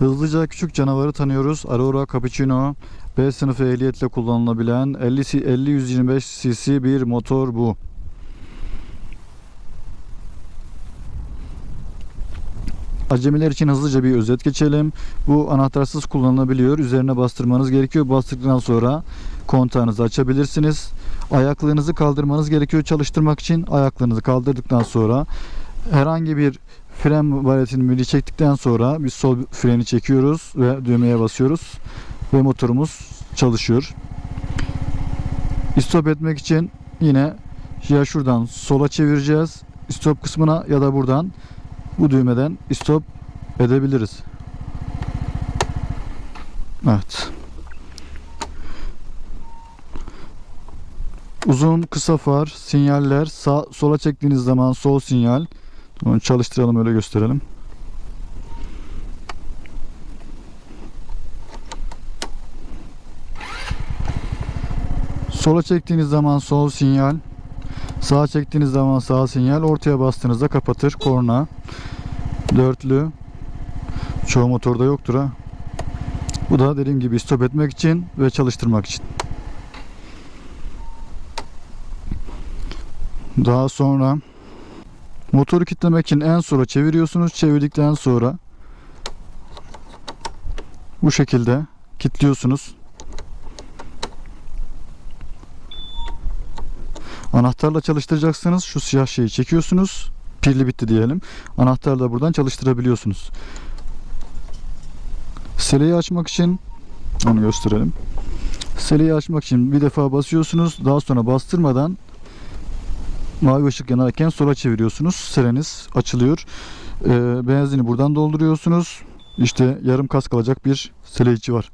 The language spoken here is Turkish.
Hızlıca küçük canavarı tanıyoruz. Aurora Cappuccino B sınıfı ehliyetle kullanılabilen 50 c- 50-125 cc bir motor bu. Acemiler için hızlıca bir özet geçelim. Bu anahtarsız kullanılabiliyor. Üzerine bastırmanız gerekiyor. Bastıktan sonra kontağınızı açabilirsiniz. Ayaklığınızı kaldırmanız gerekiyor çalıştırmak için. Ayaklığınızı kaldırdıktan sonra herhangi bir fren valetini mili çektikten sonra biz sol freni çekiyoruz ve düğmeye basıyoruz ve motorumuz çalışıyor. Stop etmek için yine ya şuradan sola çevireceğiz stop kısmına ya da buradan bu düğmeden stop edebiliriz. Evet. Uzun kısa far, sinyaller, sağ sola çektiğiniz zaman sol sinyal. Onu çalıştıralım öyle gösterelim. Sola çektiğiniz zaman sol sinyal. Sağa çektiğiniz zaman sağ sinyal. Ortaya bastığınızda kapatır. Korna. Dörtlü. Çoğu motorda yoktur ha. Bu da dediğim gibi stop etmek için ve çalıştırmak için. Daha sonra motoru kilitlemek için en sola çeviriyorsunuz. Çevirdikten sonra bu şekilde kilitliyorsunuz. Anahtarla çalıştıracaksınız. Şu siyah şeyi çekiyorsunuz. Pilli bitti diyelim. Anahtarla buradan çalıştırabiliyorsunuz. Seleyi açmak için onu gösterelim. Seleyi açmak için bir defa basıyorsunuz. Daha sonra bastırmadan mavi ışık yanarken sola çeviriyorsunuz. Seleniz açılıyor. Ee, benzini buradan dolduruyorsunuz. İşte yarım kas kalacak bir sele içi var.